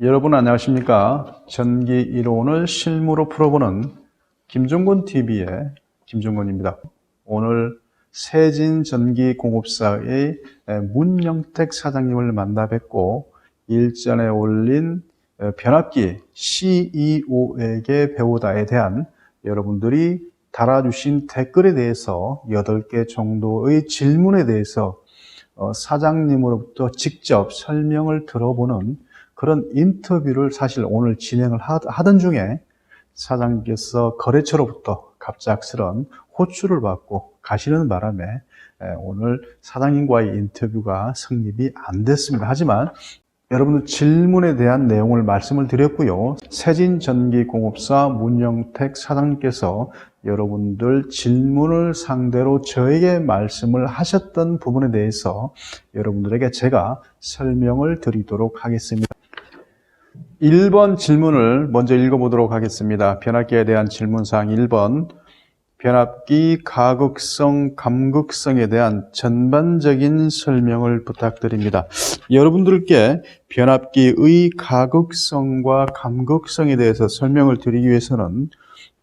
여러분 안녕하십니까? 전기 이론을 실무로 풀어보는 김종건 TV의 김종건입니다. 오늘 세진 전기 공업사의 문영택 사장님을 만나 뵙고 일전에 올린 변압기 CEO에게 배우다에 대한 여러분들이 달아주신 댓글에 대해서 8개 정도의 질문에 대해서 어, 사장님으로부터 직접 설명을 들어보는 그런 인터뷰를 사실 오늘 진행을 하- 하던 중에 사장님께서 거래처로부터 갑작스런 호출을 받고 가시는 바람에 에, 오늘 사장님과의 인터뷰가 성립이 안 됐습니다. 하지만 여러분들 질문에 대한 내용을 말씀을 드렸고요. 세진전기공업사 문영택 사장님께서 여러분들 질문을 상대로 저에게 말씀을 하셨던 부분에 대해서 여러분들에게 제가 설명을 드리도록 하겠습니다. 1번 질문을 먼저 읽어보도록 하겠습니다. 변압기에 대한 질문사항 1번. 변압기 가극성, 감극성에 대한 전반적인 설명을 부탁드립니다. 여러분들께 변압기의 가극성과 감극성에 대해서 설명을 드리기 위해서는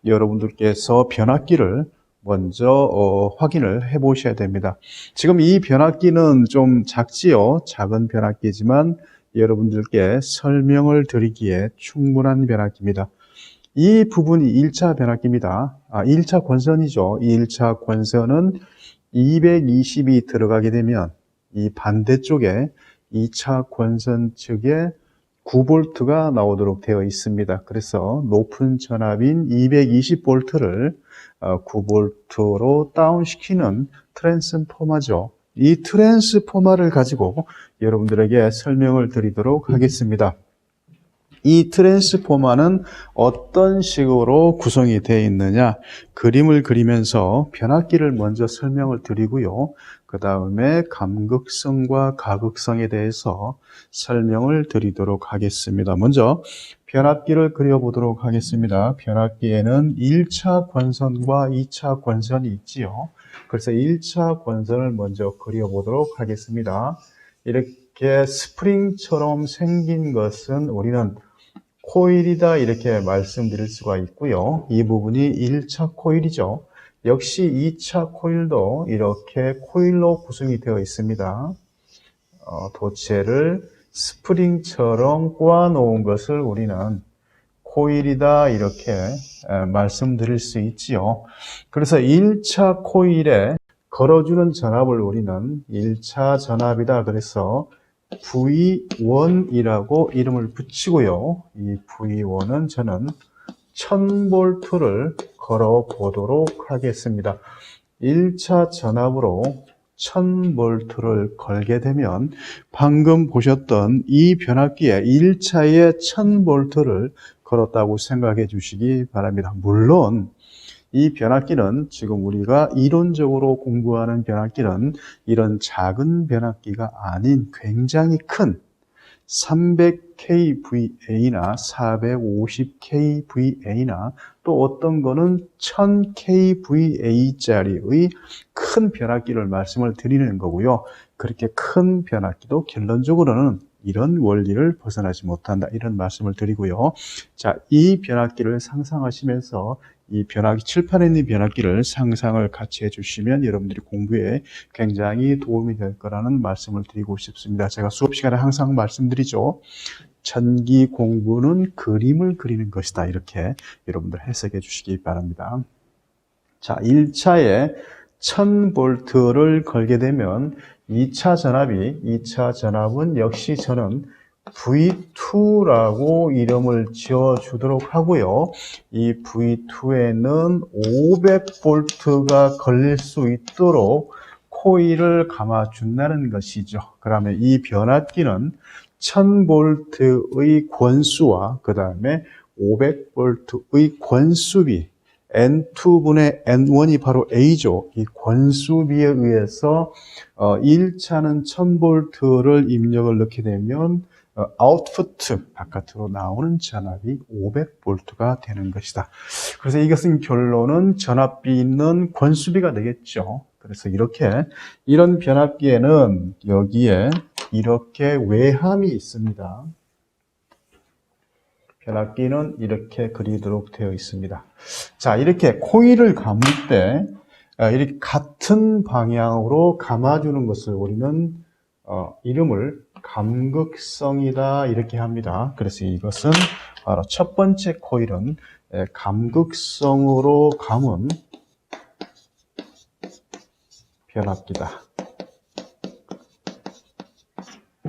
여러분들께서 변압기를 먼저 어, 확인을 해 보셔야 됩니다. 지금 이 변압기는 좀 작지요. 작은 변압기지만 여러분들께 설명을 드리기에 충분한 변압기입니다. 이 부분이 1차 변압기입니다. 아, 1차 권선이죠. 이 1차 권선은 220이 들어가게 되면 이 반대쪽에 2차 권선 측에 9볼트가 나오도록 되어 있습니다. 그래서 높은 전압인 220볼트를 9볼트로 다운시키는 트랜스포마죠. 이 트랜스포마를 가지고 여러분들에게 설명을 드리도록 하겠습니다. 이 트랜스포마는 어떤 식으로 구성이 되어 있느냐 그림을 그리면서 변압기를 먼저 설명을 드리고요. 그 다음에 감극성과 가극성에 대해서 설명을 드리도록 하겠습니다. 먼저 변압기를 그려보도록 하겠습니다. 변압기에는 1차 권선과 2차 권선이 있지요. 그래서 1차 권선을 먼저 그려보도록 하겠습니다. 이렇게 스프링처럼 생긴 것은 우리는 코일이다 이렇게 말씀드릴 수가 있고요. 이 부분이 1차 코일이죠. 역시 2차 코일도 이렇게 코일로 구성이 되어 있습니다. 어, 도체를 스프링처럼 꼬아 놓은 것을 우리는 코일이다 이렇게 에, 말씀드릴 수 있지요. 그래서 1차 코일에 걸어주는 전압을 우리는 1차 전압이다 그래서 V1이라고 이름을 붙이고요. 이 V1은 저는 1000볼트를 걸어 보도록 하겠습니다. 1차 전압으로 1000볼트를 걸게 되면 방금 보셨던 이 변압기에 1차에 1000볼트를 걸었다고 생각해 주시기 바랍니다. 물론 이 변압기는 지금 우리가 이론적으로 공부하는 변압기는 이런 작은 변압기가 아닌 굉장히 큰 300kVA나 450kVA나 또 어떤 거는 1000kVA짜리의 큰 변압기를 말씀을 드리는 거고요. 그렇게 큰 변압기도 결론적으로는 이런 원리를 벗어나지 못한다. 이런 말씀을 드리고요. 자, 이 변압기를 상상하시면서 이 변압기, 칠판에 있는 변압기를 상상을 같이 해주시면 여러분들이 공부에 굉장히 도움이 될 거라는 말씀을 드리고 싶습니다. 제가 수업 시간에 항상 말씀드리죠. 전기 공부는 그림을 그리는 것이다. 이렇게 여러분들 해석해 주시기 바랍니다. 자, 1차에 1000볼트를 걸게 되면 2차 전압이, 2차 전압은 역시 저는 V2라고 이름을 지어 주도록 하고요. 이 V2에는 500볼트가 걸릴 수 있도록 코일을 감아 준다는 것이죠. 그러면 이 변압기는 1000볼트의 권수와 그 다음에 500볼트의 권수비 N2분의 N1이 바로 A죠. 이 권수비에 의해서 어, 1차는 1000볼트를 입력을 넣게 되면 어, 아웃푸트 바깥으로 나오는 전압이 500볼트가 되는 것이다. 그래서 이것은 결론은 전압비 있는 권수비가 되겠죠. 그래서 이렇게 이런 변압기에는 여기에 이렇게 외함이 있습니다. 변압기는 이렇게 그리도록 되어 있습니다. 자, 이렇게 코일을 감을 때 어, 이렇게 같은 방향으로 감아주는 것을 우리는 어, 이름을 감극성이다 이렇게 합니다. 그래서 이것은 바로 첫 번째 코일은 에, 감극성으로 감은 변압기다.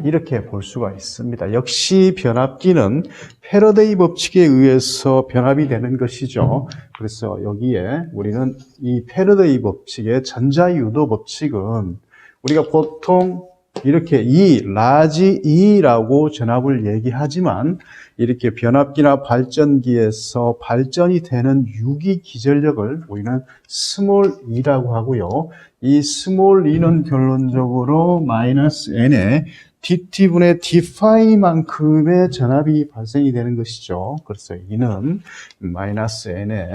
이렇게 볼 수가 있습니다. 역시 변압기는 패러데이 법칙에 의해서 변압이 되는 것이죠. 그래서 여기에 우리는 이 패러데이 법칙의 전자유도 법칙은 우리가 보통 이렇게 E, 라지 E라고 전압을 얘기하지만 이렇게 변압기나 발전기에서 발전이 되는 유기 기전력을 우리는 스몰 e라고 하고요. 이 스몰 e는 결론적으로 마이너스 n에 dt분의 d파이만큼의 전압이 발생이 되는 것이죠. 그래서 e는 마이너스 n에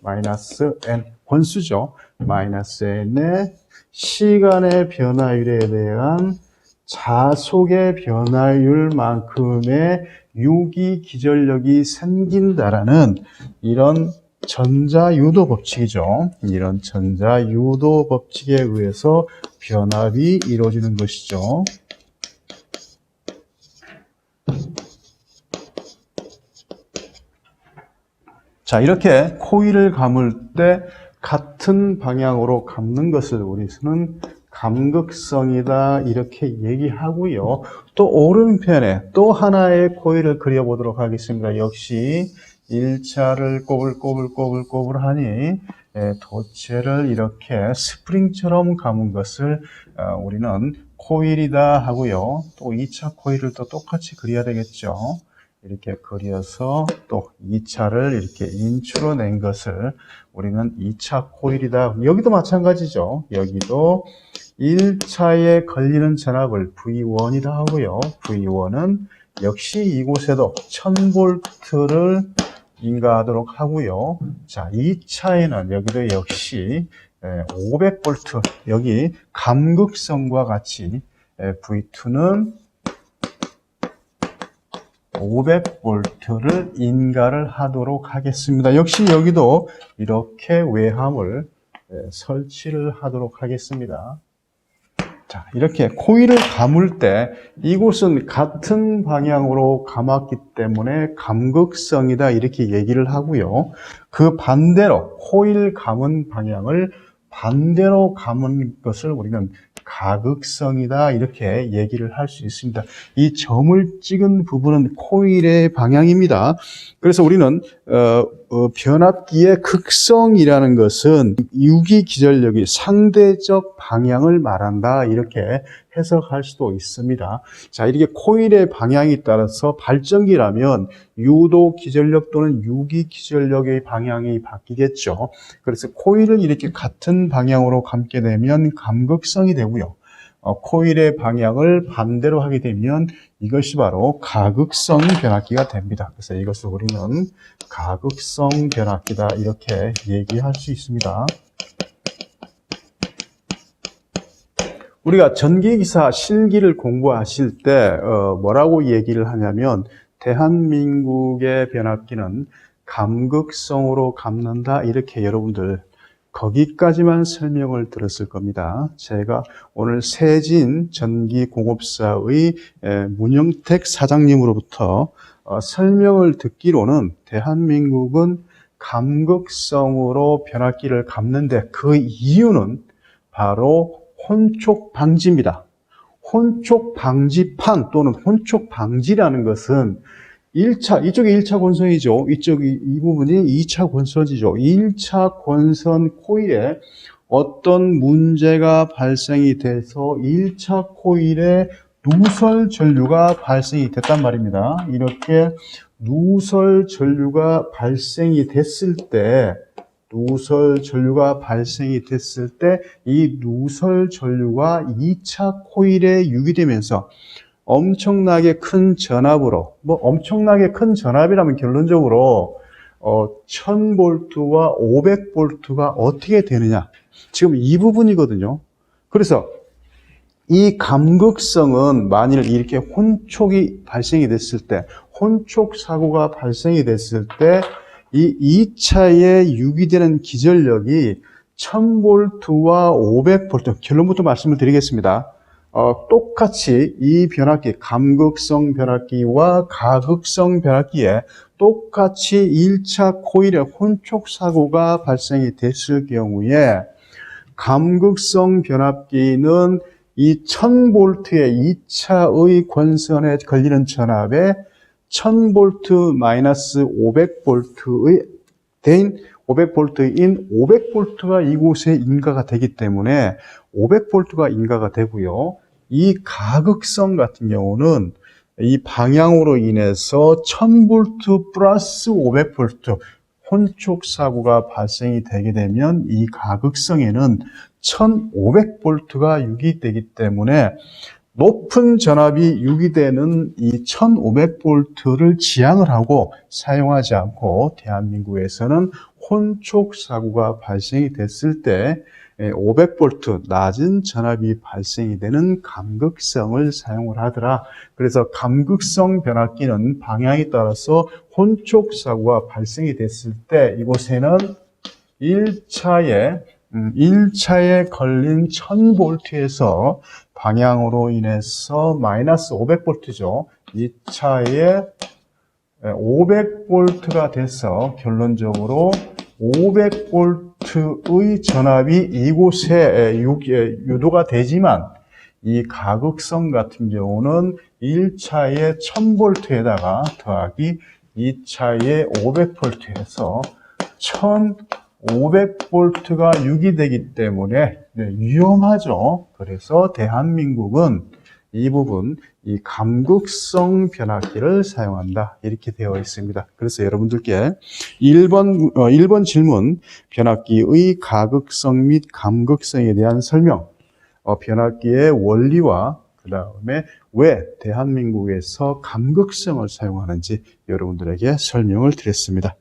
마이너스 n 권수죠. 마이너스 n의 시간의 변화율에 대한 자속의 변화율만큼의 유기 기전력이 생긴다라는 이런 전자유도 법칙이죠. 이런 전자유도 법칙에 의해서 변압이 이루어지는 것이죠. 자, 이렇게 코일을 감을 때 같은 방향으로 감는 것을 우리는 감극성이다 이렇게 얘기하고요. 또 오른편에 또 하나의 코일을 그려보도록 하겠습니다. 역시 1차를 꼬불꼬불꼬불꼬불 하니 예, 도체를 이렇게 스프링처럼 감은 것을 어, 우리는 코일이다 하고요. 또 2차 코일을 또 똑같이 그려야 되겠죠. 이렇게 그려서 또 2차를 이렇게 인추로 낸 것을 우리는 2차 코일이다. 여기도 마찬가지죠. 여기도 1차에 걸리는 전압을 V1이라 하고요. V1은 역시 이곳에도 1000볼트를 인가하도록 하고요. 자, 2차에는 여기도 역시 500볼트, 여기 감극성과 같이 V2는 500볼트를 인가를 하도록 하겠습니다. 역시 여기도 이렇게 외함을 예, 설치를 하도록 하겠습니다. 자, 이렇게 코일을 감을 때 이곳은 같은 방향으로 감았기 때문에 감극성이다 이렇게 얘기를 하고요. 그 반대로 코일 감은 방향을 반대로 감은 것을 우리는 가극성이다 이렇게 얘기를 할 수 있습니다. 이 점을 찍은 부분은 코일의 방향입니다. 그래서 우리는 어, 어, 변압기의 극성이라는 것은 유기 기전력이 상대적 방향을 말한다 이렇게 해석할 수도 있습니다. 자 이렇게 코일의 방향에 따라서 발전기라면 유도 기전력 또는 유기 기전력의 방향이 바뀌겠죠. 그래서 코일을 이렇게 같은 방향으로 감게 되면 감극성이 되고요. 어, 코일의 방향을 반대로 하게 되면 이것이 바로 가극성 변압기가 됩니다. 그래서 이것을 우리는 가극성 변압기다 이렇게 얘기할 수 있습니다. 우리가 전기기사 실기를 공부하실 때 어, 뭐라고 얘기를 하냐면 대한민국의 변압기는 감극성으로 감는다 이렇게 여러분들 거기까지만 설명을 들었을 겁니다. 제가 오늘 세진 전기공업사의 에, 문영택 사장님으로부터 어, 설명을 듣기로는 대한민국은 감극성으로 변압기를 감는데 그 이유는 바로 혼촉 방지입니다. 혼촉 방지판 또는 혼촉 방지라는 것은 1차, 이쪽이 1차 권선이죠. 이쪽이, 이 부분이 2차 권선이죠. 1차 권선 코일에 어떤 문제가 발생이 돼서 1차 코일에 누설 전류가 발생이 됐단 말입니다. 이렇게 누설 전류가 발생이 됐을 때, 누설 전류가 발생이 됐을 때, 이 누설 전류가 2차 코일에 유기되면서 엄청나게 큰 전압으로, 뭐 엄청나게 큰 전압이라면 결론적으로 어, 1000볼트와 500볼트가 어떻게 되느냐. 지금 이 부분이거든요. 그래서 이 감극성은 만일 이렇게 혼촉이 발생이 됐을 때 혼촉 사고가 발생이 됐을 때 이 2차에 유기되는 기전력이 1000볼트와 500볼트, 결론부터 말씀을 드리겠습니다. 어, 똑같이 이 변압기, 감극성 변압기와 가극성 변압기에 똑같이 1차 코일에 혼촉 사고가 발생이 됐을 경우에 감극성 변압기는 이 1000볼트의 2차의 권선에 걸리는 전압에 1000볼트 마이너스 500볼트의 대인 500볼트인 500볼트가 이곳에 인가가 되기 때문에 500볼트가 인가가 되고요. 이 가극성 같은 경우는 이 방향으로 인해서 1000볼트 플러스 500볼트 혼촉 사고가 발생이 되게 되면 이 가극성에는 1500볼트가 유기되기 때문에 높은 전압이 유기되는 이 1500볼트를 지향을 하고 사용하지 않고 대한민국에서는 혼촉 사고가 발생이 됐을 때 500볼트 낮은 전압이 발생이 되는 감극성을 사용을 하더라. 그래서 감극성 변압기는 방향에 따라서 혼촉 사고가 발생이 됐을 때 이곳에는 1차에 1차에 걸린 1000볼트에서 방향으로 인해서 마이너스 500볼트죠. 2차에 500볼트가 돼서 결론적으로 500볼트의 전압이 이곳에 유도가 되지만 이 가극성 같은 경우는 1차에 1000볼트에다가 더하기 2차에 500볼트에서 1500볼트가 유기되기 때문에 네, 위험하죠. 그래서 대한민국은 이 부분, 이 감극성 변압기를 사용한다. 이렇게 되어 있습니다. 그래서 여러분들께 1번, 어, 1번 질문, 변압기의 가극성 및 감극성에 대한 설명, 어, 변압기의 원리와 그 다음에 왜 대한민국에서 감극성을 사용하는지 여러분들에게 설명을 드렸습니다.